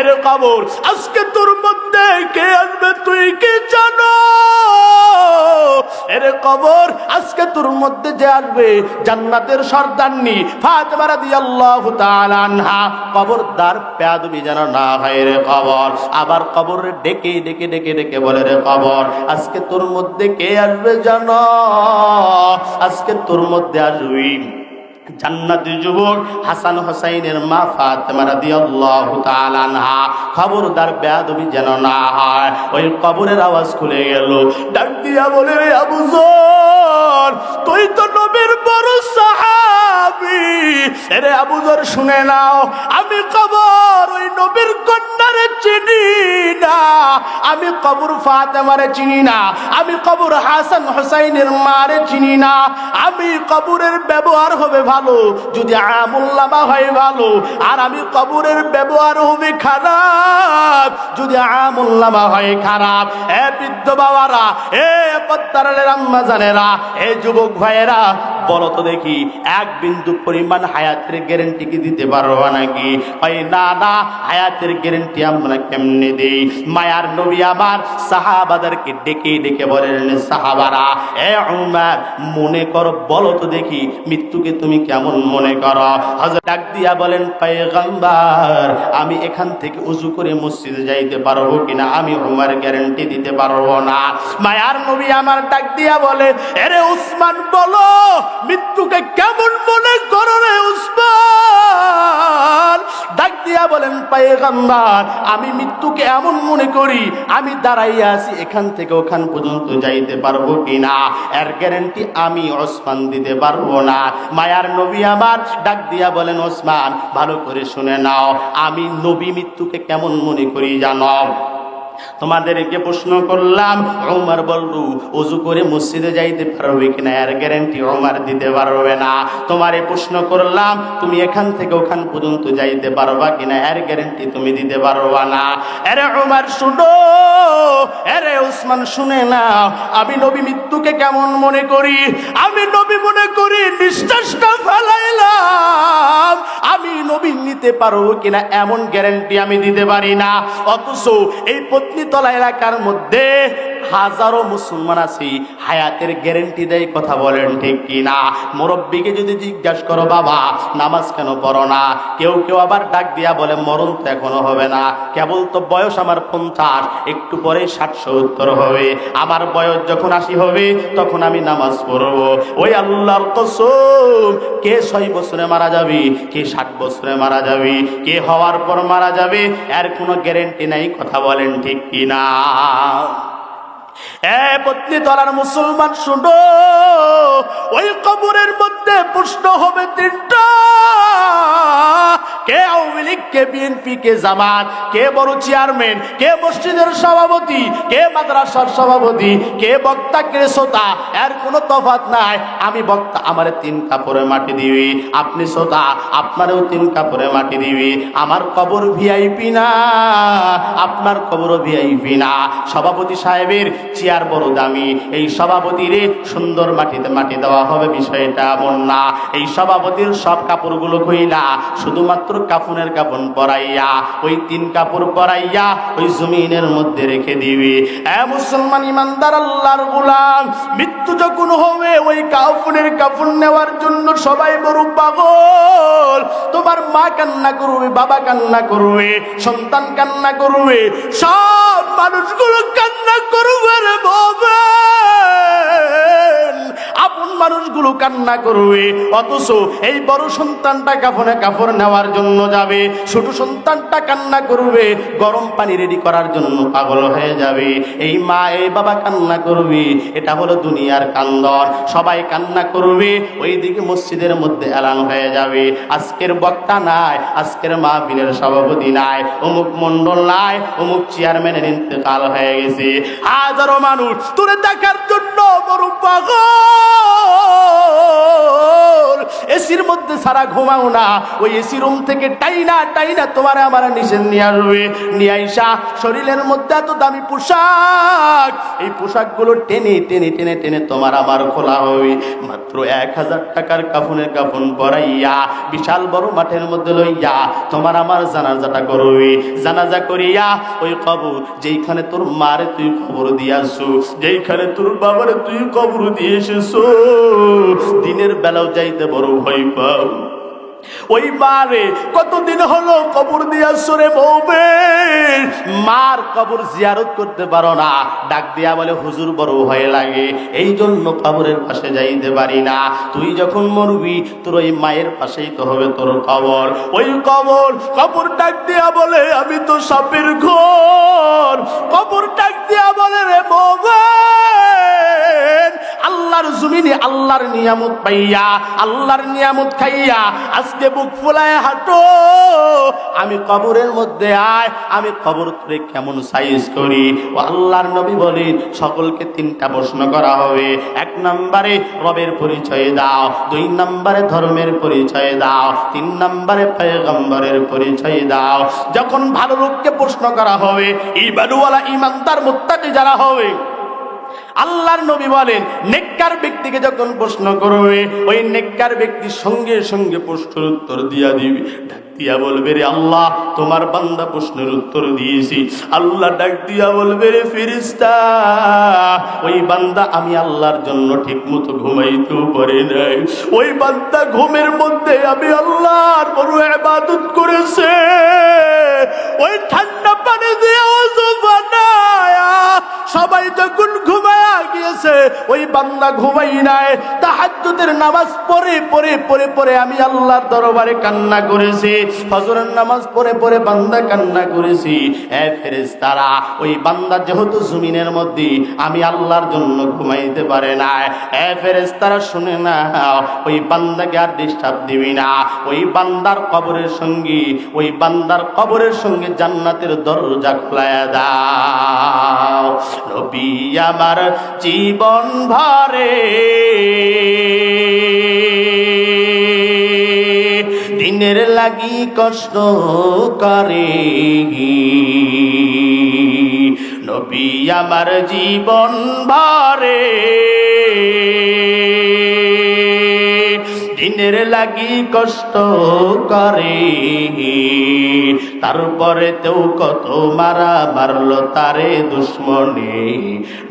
এর কবর আজকে তোর মধ্যে কে আসবে, তুই কি জানো? এর কবর আজকে তোর মধ্যে যে আসবে, জান্নাতের সর্দারনি ফাতেমা রাদিয়াল্লাহু তাআলা আনহা। কবরদার পেয়াদবি যেন না হয় রে কবর আবার কবর ডেকে ডেকে ডেকে ডেকে বলে রে কবর আজকে তোর মধ্যে কে আসবে জানো? আজকে তোর মধ্যে আসবি জান্নাতি যুবক হাসান হোসাইনের মা ফাতেমা রাদিয়াল্লাহু তাআলা আনহা খবরদার বেয়াদবি যেন না হয়। ওই কবরের আওয়াজ খুলে গেল। ডাক দিয়া বলে, রে আবু জর, তুই তো নবীর বড় সাহাবী। রে আবু জর, শুনে নাও, আমি কবর ওই নবীর কন্যারে চিনি না। আমি কবর ফাতেমারে চিনি না। আমি কবর হাসান হোসাইনের মারে চিনি না। আমি কবরের ব্যবহার হবে ভালো, যদি আমুল্লামা হয় ভালো। আর আমি কবরের ব্যবহার হবে খারাপ, যদি আমুল্লামা হয় খারাপ। এ বৃদ্ধ বাবারা, এ পত্তারের আম্মা জানেরা এ যুবক ভাইয়েরা বলো তো দেখি, এক বিন্দু পরিমাণ হায়াতের গ্যারেন্টি কি দিতে পারব নাকি? না না, হায়াতের গ্যারেন্টি আমরা কেমনে দেই? মায়ার নবী আমার সাহাবাদেরকে ডেকে ডেকে বলেন, সাহাবারা, এ উমার, মনে করো, বলো তো দেখি, মৃত্যুকে তুমি কেমন মনে করো? হযরত ডাক দিয়া বলেন, পয়গম্বর, আমি এখান থেকে উজু করে মসজিদে যাইতে পারব কিনা? আমি উমার গ্যারেন্টি দিতে পারব না। মায়ার নবী আমার ডাক দিয়া বলে, এরে উসমান, বলো মৃত্যুকে কেমন মনে করো রে উসমান? ডাক দিয়া বলেন, পায়গাম্বার, আমি মৃত্যুকে এমন মনে করি, আমি দাঁড়াইয়া আছি, এখান থেকে ওখান পর্যন্ত যাইতে পারব কিনা? এর গ্যারেন্টি আমি ওসমান দিতে পারব না। মায়ার নবী আমার ডাক দিয়া বলেন, ওসমান, ভালো করে শুনে নাও, আমি নবী মৃত্যুকে কেমন মনে করি জানো? তোমাদেরকে প্রশ্ন করলাম, ওমর বললু অজু করে মসজিদে যাইতে পারবে কিনা? এর গ্যারেন্টি ওমর দিতে পারবে না। তোমারে প্রশ্ন করলাম, তুমি এখান থেকে ওখান পর্যন্ত যাইতে পারবা কিনা? এর গ্যারেন্টি তুমি দিতে পারবা না। আরে ওমর, শুনো। আরে উসমান শুনে না আমি নবী মৃত্যুকে কেমন মনে করি? আমি নবী মনে করি নিঃশ্বাসটা ফেলাইলাম আমি পারো পারব কিনা এমন গ্যারেন্টি আমি দিতে পারি না। অথচ এই পত্নীতলা এলাকার মধ্যে হাজারো মুসলমান আছি, হায়াতের গ্যারেন্টি দেয় কথা বলেন ঠিক কি না মুরব্বীকে যদি জিজ্ঞাসা করো, বাবা, নামাজ কেন পড়ো না? কেউ কেউ আবার ডাক দিয়া বলে, মরণ তো এখনও হবে না। কেবল তো বয়স আমার পঞ্চাশ, একটু পরে ষাট সত্তর হবে। আমার বয়স যখন আশি হবে, তখন আমি নামাজ পড়ব। ওই আল্লাহর কসম, কে ছয় বছরে মারা যাবে, কে ষাট বছরে মারা যাবে, কে হওয়ার পর মারা যাবে, এর কোনো গ্যারেন্টি নাই, কথা বলেন ঠিক কি না এ পত্নী তলার মুসলমান শুনো ওই কবরের মধ্যে পুষ্ট হবে তিনটা। কে আওয়ামী কে বিএনপি, কে জামাত, কে বড় চেয়ারম্যান, কে মসজিদের সভাপতি, কে মাদ্রাসার সভাপতি, কে বক্তা, কে শ্রোতা, এর কোনো তফাত নাই। আমি বক্তা, আমারে তিন কাপড়ে মাটি দিবি। আপনি শ্রোতা, আপনারও তিন কাপড়ে মাটি দিবি। আমার কবর ভিআইপি না, আপনার কবরও ভিআইপি না। সভাপতি সাহেবের চেয়ার বড় দামি। এই সভাপতিরে সুন্দর মাটিতে মাটি দেওয়া হবে, বিষয়টা এমন না। এই সভাপতির সব কাপড়গুলো কইলা শুধুমাত্র কাফনের কাপন পরাইয়া, ওই তিন কাপড় পরাইয়া ওই জমিনের মধ্যে রেখে দিবি। এ মুসলমান ইমানদার আল্লাহর গোলাম, মৃত্যু যখন হবে, ওই কাফনের কাপড় নেওয়ার জন্য সবাই বড় পাগল। তোমার মা কান্না করবে, বাবা কান্না করবে, সন্তান কান্না করবে, সব মানুষগুলো কান্না করবে রে বাবা। মানুষগুলো কান্না করবে, অথচ এই বড় সন্তানটা কাফনে কাপড় নেওয়ার জন্য যাবে। ছোট সন্তানটা কান্না করবে, গরম পানি রেডি করার জন্য পাগল হয়ে যাবে। এই মা, এই বাবা কান্না করবে, এটা হলো দুনিয়ার কান্দন। সবাই কান্না করবে, ওইদিকে মসজিদের মধ্যে এলান হয়ে যাবে। আজকের বক্তা নাই, আজকের মাহফিলের সভাপতি নাই, অমুক মন্ডল নাই, অমুক চেয়ারম্যানের ইন্তেকাল হয়ে গেছে। হাজারো মানুষ, তোরে দেখার জন্য বড় পাগল। এসির মধ্যে সারা ঘুমাও না। ওই এসি রুম থেকে টাইনা টাইনা তোমার আমার নিষেধ নিয়ে আসবে। নিয়ে আইসা শরীরের মধ্যে এত দামি পোশাক। এই পোশাকগুলো টেনে টেনে টেনে টেনে তোমার আমার খোলা হবে। মাত্র এক হাজার টাকার কাফনের কাফন পরাইয়া, বিশাল বড় মাঠের মধ্যে লইয়া তোমার আমার জানাজাটা করবে। জানাজা করিয়া ওই কবর, যেইখানে তোর মারে তুই কবর দিয়াছু যেইখানে তোর বাবারে তুই কবর দিয়ে এসেছ। দিনের বেলাও যাইতে বড় ভয় পাও। ওই মারে কতদিন হলো কবর দিয়াছ রে বউবে? মার কবর জিয়ারত করতে পারো না। ডাক দিয়া বলে, হুজুর, বড় ভয় লাগে। এই জন্য কবরের পাশে যাইতে পারি না। তুই যখন মরবি, তোর ওই মায়ের পাশেই তো হবে তোর কবর। ওই কবর কবর ডাক দিয়া বলে, আমি তো সাপের ঘর। আল্লাহর নিয়ামত পাইয়া, আল্লাহর নিয়ামত খাইয়া আজকে বুক ফুলায় হাঁটো। আমি কবরের মধ্যে আয়, আমি কবর তোরে কেমন সাইজ করি? ও আল্লাহর নবী বলেন, সকলকে তিনটা প্রশ্ন করা হবে। এক নম্বরে রবের পরিচয় দাও, দুই নম্বরে ধর্মের পরিচয় দাও, তিন নম্বরে পয়গম্বরের পরিচয় দাও। যখন ভালো লোককে প্রশ্ন করা হবে ইবানুওয়ালা ইমানদার মুত্তাকি যারা হবে আল্লাহর নবী বলেন, নেককার ব্যক্তিকে যখন প্রশ্ন করবে, ওই নেককার ব্যক্তি সঙ্গে সঙ্গে প্রশ্নের উত্তর দিয়া দিবে। ডাক দিয়া বলবে, রে আল্লাহ, তোমার বান্দা প্রশ্নের উত্তর দিয়েছি। আল্লাহ ডাক দিয়া বলবে, রে ফিরিস্তা ওই বান্দা আমি আল্লাহর জন্য ঠিক মতো ঘুমাইতেও পারি নাই। ওই বান্দা ঘুমের মধ্যে আমি আল্লাহর বড় ইবাদত করেছে। ওই ঠান্ডা পানি দিয়ে বানায়া সবাই যখন ঘুমায়া গিয়েছে, ওই বান্দা ঘুমাই নাই। তাহাজ্জুদের নামাজ পড়ে পড়ে পড়ে পড়ে আমি আল্লাহর দরবারে কান্না করেছি। ফজরের নামাজ পড়ে পড়ে বান্দা কান্না করেছি। এ ওই বান্দা যেহেতু জমিনের মধ্যে, আমি আল্লাহর জন্য ঘুমাইতে পারে না। এ ফেরেশতারা, শুনে না ওই বান্দাকে আর ডিস্টার্ব দিবি না। ওই বান্দার কবরের সঙ্গে, ওই বান্দার কবরের সঙ্গে জান্নাতের দরজা খোলায়া দাও। নবী আমার জীবন ভরে। দিনের লাগি কষ্ট করে নবী আমার জীবন ভরে। দিনের লাগি কষ্ট করে। তারপরে তেও কত মারা মারলো তারে দুশ্মনে।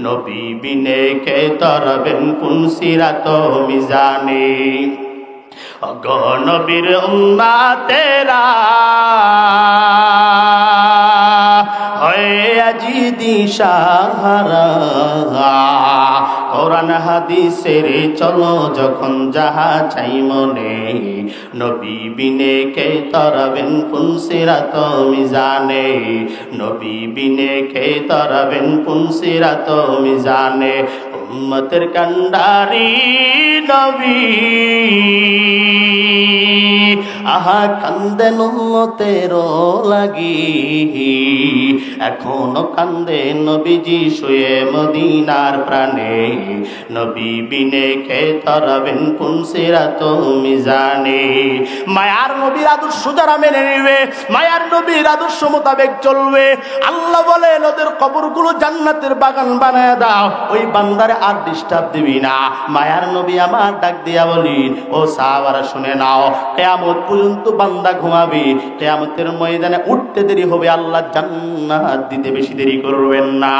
নবী বিনে কে তরবেন কোন সিরাত মিজানে। অগণবীর উম্মা তেরা হয়ে আজি দিশাহারা। কোরআন হাদিসের চলো যখন যাহা চাই মনে। নবী বিনে কে তরবেন পুনসিরাত মিজানে? নবী বিনে কে তরবেন পুনসিরাত মিজানে? উম্মতের কান্ডারি নবী। আহা কান্দেন উম্মতের লাগি। এখনও কান্দে নবীজি শুয়ে মদিনার প্রাণে। নবী বিনে কে তরবেন পুনসিরা তুমি জানে মায়ার নবীর আদর্শ যারা মেনে নিবে, মায়ার নবীর আদর্শ মোতাবেক চলবে। আল্লাহ বলে ওদের কবরগুলো জান্নাতের বাগান বানায় দাও। ওই বান্দারে আর ডিস্টার্ব দিবি না। মায়ার নবী আমার ডাক দিয়া বলিন, ও সাহাবারা শুনে নাও কেয়ামত পর্যন্ত বান্দা ঘুমাবে। কেয়ামতের ময়দানে উঠতে দেরি হবে, আল্লাহ জান্নাত দিতে বেশি দেরি করবেন না।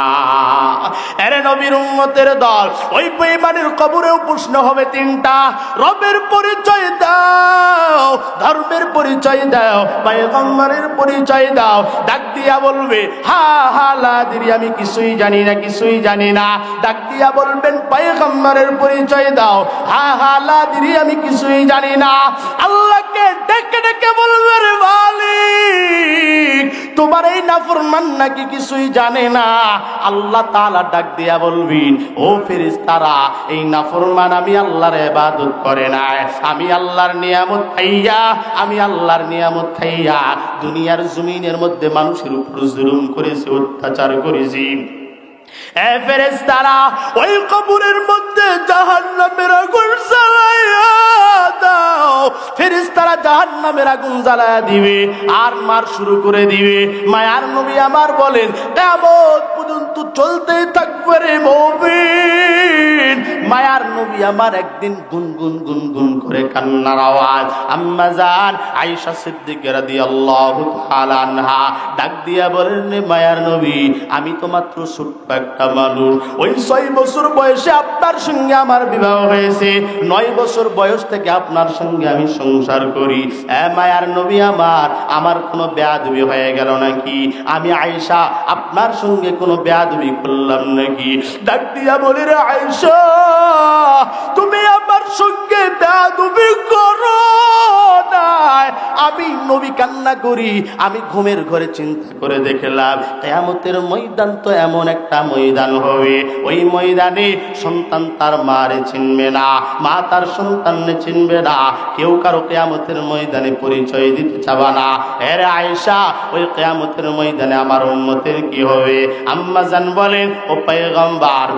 এরে নবীর উম্মতের দল, ওই বেঈমানের কবরেও প্রশ্ন হবে তিনটা। রবের পরিচয় দাও, ধর্মের পরিচয় দাও, পয়গম্বরের পরিচয় দাও। ডাক দিয়া বলবে, হা হা লাদিরি আমি কিছুই জানি না, কিছুই জানি না। ডাক দিয়া বলবেন, পয়গম্বরের পরিচয় দাও। হা হা লাদিরি আমি কিছুই জানি না। আল্লাহকে ডেকে ডেকে বলবে রে তোমার এই নাফরমান নাকি কিছুই জানে না। আল্লাহ ডাক দিয়া ও এই নাফরমান আমি আল্লাহর করে আমি আল্লাহর নিয়ামত খাইয়া আমি আল্লাহর নিয়ামত খাইয়া দুনিয়ার জমিনের মধ্যে মানুষের উপর জুলুম করেছি, অত্যাচার করেছি। এ ওই কবরের মধ্যে মধ্যে জ্বালাইয়া ফেরেশতারা জাহান্নামের আগুন জ্বালায়া দিবে, আর মার শুরু করে দিবে। মায়ার নবী আমার বলেন কেমন পর্যন্ত চলতেই থাকবে রে মবিন মায়ার নবী আমার একদিন গুনগুন গুনগুন করে কান্নার আওয়াজ। আম্মা জান, আয়েশা সিদ্দিকা রাদিয়াল্লাহু তাআলা আনহা ডাক দিয়া বলেন মায়ার নবী, আমি তো মাত্র ছোট্ট একটা মানুষ। ওই ছয় বছর বয়সে আপনার সঙ্গে আমার বিবাহ হয়েছে। নয় বছর বয়স থেকে আপনার সঙ্গে আমি সংসার করি। এ মায়ার নবী আমার আমার কোনো বেয়াদবি হয়ে গেল নাকি? আমি আয়েশা, আপনার সঙ্গে কোনো বেয়াদবি করলাম নাকি? ডাক দিয়া বলি, রে আয়েশা তুমি আমার সঙ্গে বেয়াদবি করো আমি নবী কান্না করি, আমি ঘুমের ঘরে চিন্তা করে দেখলাম, কেয়ামতের ময়দান তো এমন একটা ময়দান হবে। ওই ময়দানে সন্তান তার মারে চিনবে না, মা তার সন্তানকে চিনবে না, কেউ কারও কেয়ামতের ময়দানে পরিচয় দিতে চাবা না। এরে আয়েশা, ওই কেয়ামতের ময়দানে আমার উন্মতের কি হবে? আম্মা জান বলেন, ও পেগম্বার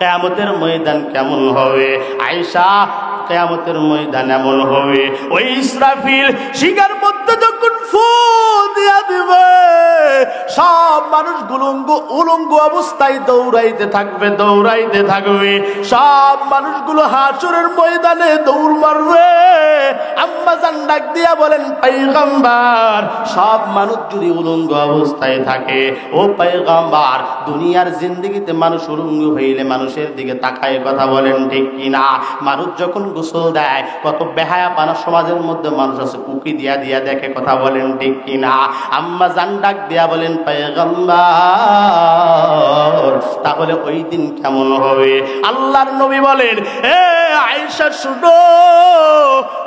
কেয়ামতের ময়দান কেমন হবে? আয়সা কেয়ামতের ময়দান এমন হবে। ওই ইসরাফিল শিকার মধ্যে সব মানুষ গুলঙ্গ উলঙ্গ অবস্থায় দৌড়াইতে থাকবে দৌড়াইতে থাকবে। সব মানুষগুলো হাসুরের ময়দানে দৌড় মারবে। মানুষ ও দুনিয়ার জিন্দগিতে মানুষ উলঙ্গ হইলে মানুষের দিকে তাকায় কথা বলেন ঠিক কিনা? মানুষ যখন গোসল দেয়, কত বেহায়া পানা সমাজের মধ্যে মানুষ আছে, উকি দিয়া দিয়া দেখে কথা বলেন ঠিক কিনা? আম্মা জান ডাক দিয়া বলেন, পায়গম্বর, তাহলে ওই দিন কেমন হবে? আল্লাহর নবী বলেন, এ আয়েশা, শুনো,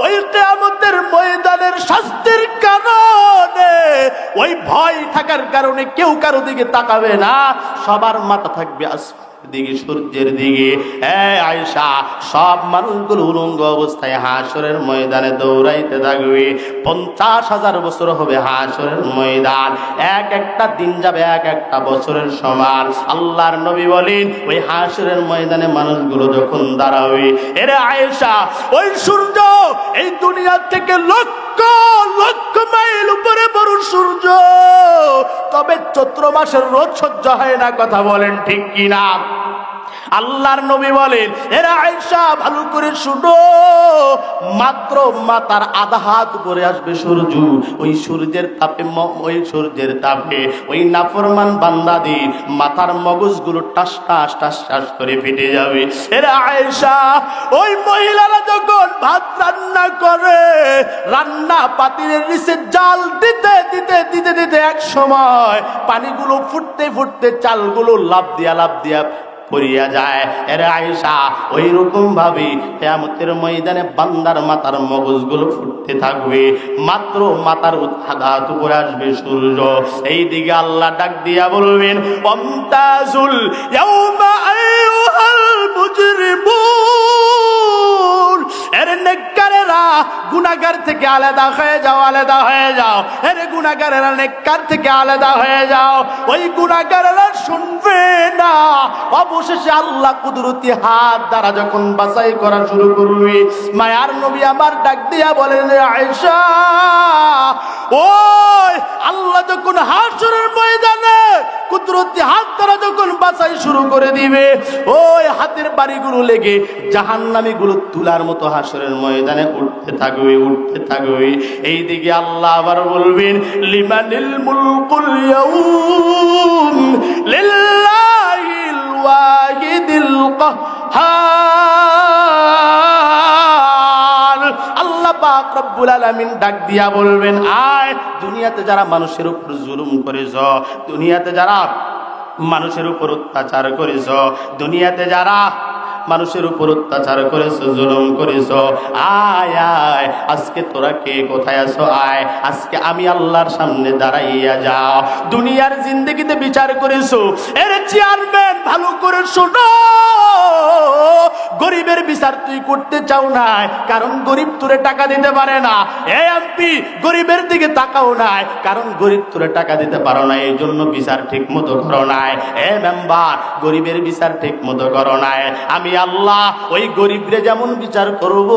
ওই কেয়ামতের ময়দানের শাস্তির কারণে ওই ভয় থাকার কারণে কেউ কারও দিকে তাকাবে না, সবার মাথা থাকবে আসমান। দিকে, সূর্যের দিকে। আয়সা সব মানুষগুলো উলঙ্গ অবস্থায় হাসরের ময়দানে দৌড়াইতে থাকবে। পঞ্চাশ হাজার বছর হবে হাসরের ময়দান। এক একটা দিন যাবে এক একটা বছরের সমান। আল্লাহর নবী বলেন, ওই হাসরের ময়দানে মানুষগুলো যখন দাঁড়াবে, এরে আয়েশা, ওই সূর্য এই দুনিয়া থেকে লক্ষ লক্ষ মাইল উপরে বড় সূর্য। তবে চৈত্র মাসের রোজ সহ্য হয় না, কথা বলেন ঠিক কিনা? আল্লাহর নবী বলেন, এরা আয়সা ভালো করে শুনো। মাত্র মাতার আধা হাত উপরে আসবে সূর্য। ওই সূর্যের তাপে ওই সূর্যের তাপে ওই নাফরমান বান্দাদি মাথার মগজগুলো টাস টাস টাস টাস করে ফেটে যাবে। এরা আয়সা ওই মহিলারা যখন ভাত রান্না করে, রান্না পাতিলের নিচে জাল দিতে দিতে দিতে দিতে এক সময় পানিগুলো ফুটতে ফুটতে চালগুলো লাভ দিয়া লাভ দিয়া পড়িয়া যায়। এরে আয়সা ওই রকম ভাবে কেয়ামতের ময়দানে বান্দার মাথার মগজগুলো ফুটতে থাকবে। মাত্র মাথার আঘাত উপরে আসবে সূর্য। এই দিকে আল্লাহ ডাক দিয়া বলবেন, অমতাজুল ইয়াউমা আইয়ুহাল থেকে আলাদা হয়ে যাও, আলাদা হয়ে যাও। নেককার থেকে আলাদা হয়ে যাও। ওই শুনবে না। অবশেষে আল্লাহ কুদরতি হাত দ্বারা যখন বাছাই করা শুরু করবে, মায়ার নবী আমার ডাক দিয়া বলেন "রে আয়েশা, ওই আল্লাহ যখন হাসরের ময়দানে কুদরতি হাত দ্বারা যখন বাছাই শুরু করে দিবে, ওই হাতের বাড়িগুলো লেগে জাহান্নামী গুলো তুলার মতো হাসরের ময়দানে উঠতে থাকবে উঠতে থাকবে। এই দিকে আল্লাহ আবার বলবেন, লিমানিল মুলকুল ইয়াউম লিল্লাহিল ওয়াহিদিল কাহ্হার। রব্বুল আলামিন ডাক দিয়া বলবেন, আয়, দুনিয়াতে যারা মানুষের উপর জুলুম করেছ, দুনিয়াতে যারা মানুষের উপর অত্যাচার করেছ, দুনিয়াতে যারা মানুষের উপর অত্যাচার করেছ, জুলুম করেছ, আয় আয়, আজকে তোরা কে কোথায় আছো? আয়, আজকে আমি আল্লাহর সামনে দাঁড়াইয়া যাও। দুনিয়ার জিন্দগিতে বিচার করেছ, এর চেয়ারম্যান ভালো করে শোনো। গরিবের বিচার তুই করতে চাও না কারণ গরিব তোরে টাকা দিতে পারে না। এ এমপি গরিবের দিকে তাকাও নাই, কারণ গরিব তোরে টাকা দিতে পারো না এই জন্য বিচার ঠিক মতো করো নাই। এ মেম্বার গরিবের বিচার ঠিক মতো করো নাই। আমি আল্লাহ, ওই গরিবরে যেমন বিচার করব,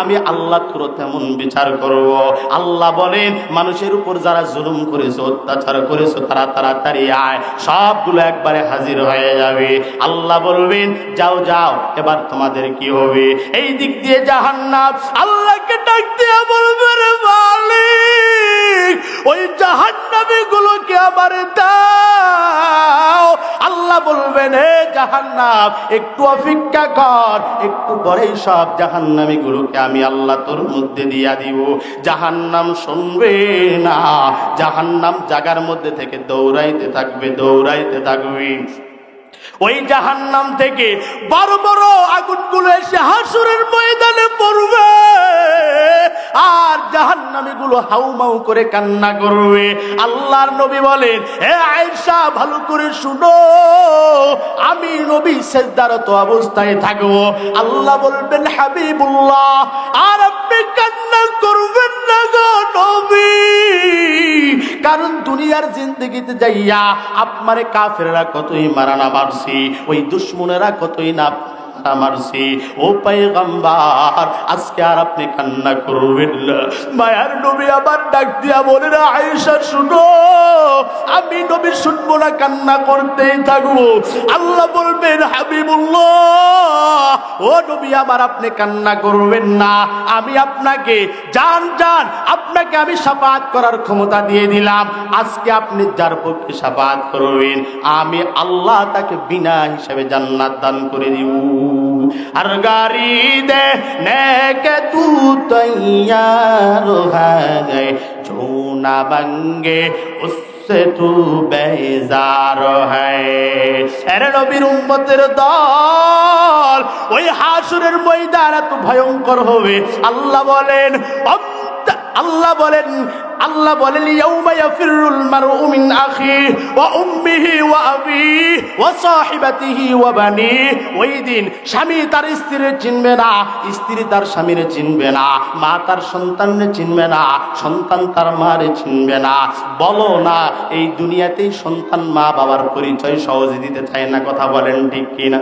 আমি আল্লাহ তোর তেমন বিচার করব। আল্লাহ বলেন, মানুষের উপর যারা জুলুম করেছে, অত্যাচার করেছে, তারা তাড়াতাড়ি আয়। সবগুলো একবারে হাজির হয়ে যাবে। আল্লাহ বলবেন, যাও যাও, এবার তোমাদের কি হবে? এই দিক দিয়ে জাহান্নাম আল্লাহকে ডাক দিয়ে বলবে রে মালিক। ওই জাহান্নামী গুলোকে আবার দাও। আল্লাহ বলবেন, হে জাহান্নাম, একটু অপেক্ষা কর, একটু পরেই সব জাহান্নামী গুলোকে আমি আল্লাহ তোর মধ্যে দিয়া দিব। জাহান্নাম শুনবে না, জাহান্নাম জাগার মধ্যে থেকে দৌড়াইতে থাকবে দৌড়াইতে থাকবে। ওই জাহান্নাম থেকে বড় বড় আগুনগুলো এসে হাসুরের ময়দানে পড়বে। আর জাহান্নামী গুলো হাউমাউ করে কান্না করবে। আল্লাহর নবী বলেন হে আয়েশা, ভালো করে শুনো। আমি নবী সেজদারত অবস্থায় থাকব। আল্লাহ বলবেন, হাবিবুল্লাহ, আর আপনি কান্না করবেন না গো নবী। কারণ দুনিয়ার জিন্দগিতে যাইয়া আপনারে কাফেররা কতই মারানা মারছি, ওই দুশ্মনেরা কতই না মারছি ও পাইগাম্বার আজকে আর আপনি কান্না করবেন না। মায়ার নবী আবার ডাক দিয়া বলে না আয়েশা, শুনো, আমি নবী শুনব না, কান্না করতেই থাকব। আল্লাহ বলবেন, হাবিবুল্লাহ, ও নবী, আবার আপনি কান্না করবেন না। আমি আপনাকে জান জান, আপনাকে আমি সাফাত করার ক্ষমতা দিয়ে দিলাম। আজকে আপনি যার পক্ষে সাফাত করবেন, আমি আল্লাহ তাকে বিনা হিসাবে জান্নাত দান করে দিব। আর গাড়ি দে কে তু তৈয়ার গে চুনা বঙ্গে সে তু বেজার হ্যাঁ। নবীর উম্মতের দল, ওই হাসুরের ময়দান এত ভয়ঙ্কর হবে। আল্লাহ বলেন আল্লাহ বলেন আল্লাহ বলেন, ইয়াউমা ইয়াফিরুল মারউ মিন আখি ওয়া উম্মিহি ওয়া আবিহি ওয়া সাহিবাতিহি ওয়া বানি। ওই দিন স্বামী তার স্ত্রীর চিনবে না, স্ত্রী তার স্বামীর চিনবে না, মা তার সন্তানের চিনবে না, সন্তান তার মারে চিনবে না। বলো না, এই দুনিয়াতেই সন্তান মা বাবার পরিচয় সহজে দিতে চায় না, কথা বলেন ঠিক কিনা?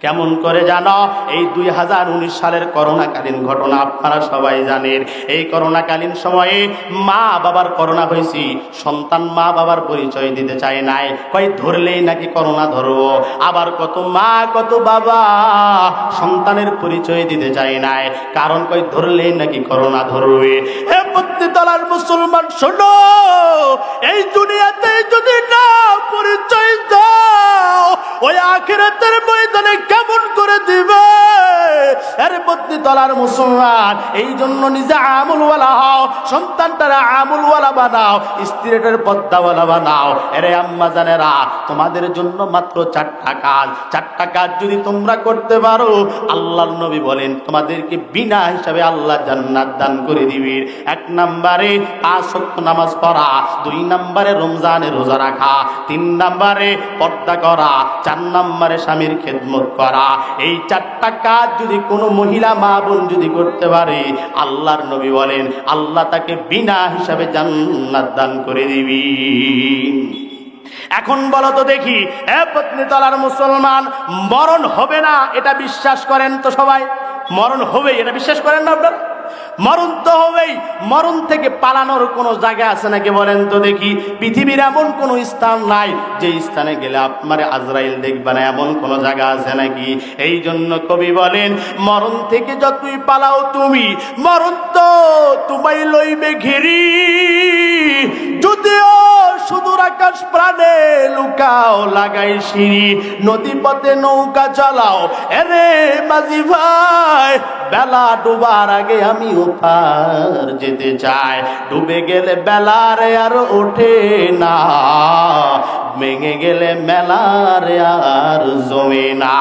কেমন করে জানো? এই দুই হাজার উনিশ সালের করোনাকালীন ঘটনা আপনারা সবাই জানেন। এই করোনাকালীন সময়ে মা বাবার করোনা হয়েছি। সন্তান মা বাবার পরিচয় দিতে চায় নাই। কই ধরলেই নাকি করোনা ধরবো আবার কত মা, কত বাবা সন্তানের পরিচয় দিতে চায় নাই। কারণ কই ধরলেই নাকি করোনা ধরবে। হে তলার মুসলমান, শোনো। এই দুনিয়াতে যদি না পরিচয় দাও ওই আখিরাতের ময়দানে কেমন করে দিবে? এর মধ্যে তলার মুসলমান, এই জন্য নিজে আমুলওয়ালা হও, সন্তানটারা আমুলওয়ালা বানাও, স্ত্রীটার পদ্মাওয়ালা বানাও। এরে আম্মা জানেরা, তোমাদের জন্য মাত্র চারটা কাজ। চারটা কাজ যদি তোমরা করতে পারো, আল্লাহর নবী বলেন, তোমাদেরকে বিনা হিসাবে আল্লাহ জান্নাত দান করে দিবি। এক নম্বরে পাঁচ সত্য নামাজ পড়া, দুই নম্বরে রমজানে রোজা রাখা, তিন নম্বরে পর্দা করা চার নম্বরে স্বামীর খেদমত করা। এই চারটা কাজ যদি কোনো মহিলা মা বোন যদি করতে পারে, আল্লাহর নবী বলেন, আল্লাহ তাকে বিনা হিসাবে জান্নাত দান করে দিবি। এখন বলো তো দেখি, এ পত্নী তলার মুসলমান, মরণ হবে না, এটা বিশ্বাস করেন তো সবাই? মরণ হবে, এটা বিশ্বাস করেন না আপনারা? মরণ তো হবেই মরণ থেকে পালানোর কোনো জায়গা আছে নাকি বলেন তো দেখি? পৃথিবীর এমন কোনো স্থান নাই যে স্থানে গেলে আপনার আজরাইল দেখবে না, এমন কোনো জায়গা আছে নাকি? এই জন্য কবি বলেন, মরণ থেকে যতই পালাও তুমি, মরণ তো তোমায় লইবে ঘিরি। যদিও সুদূর আকাশ প্রাণে লুকাও লাগাই সিঁড়ি নদী পথে নৌকা চালাও। এরে মাঝি ভাই, বেলা ডুবার আগে আমি ওপার যেতে চায়। ডুবে গেলে বেলারে আর ওঠে না, ভেঙে গেলে মেলার আর জমে না।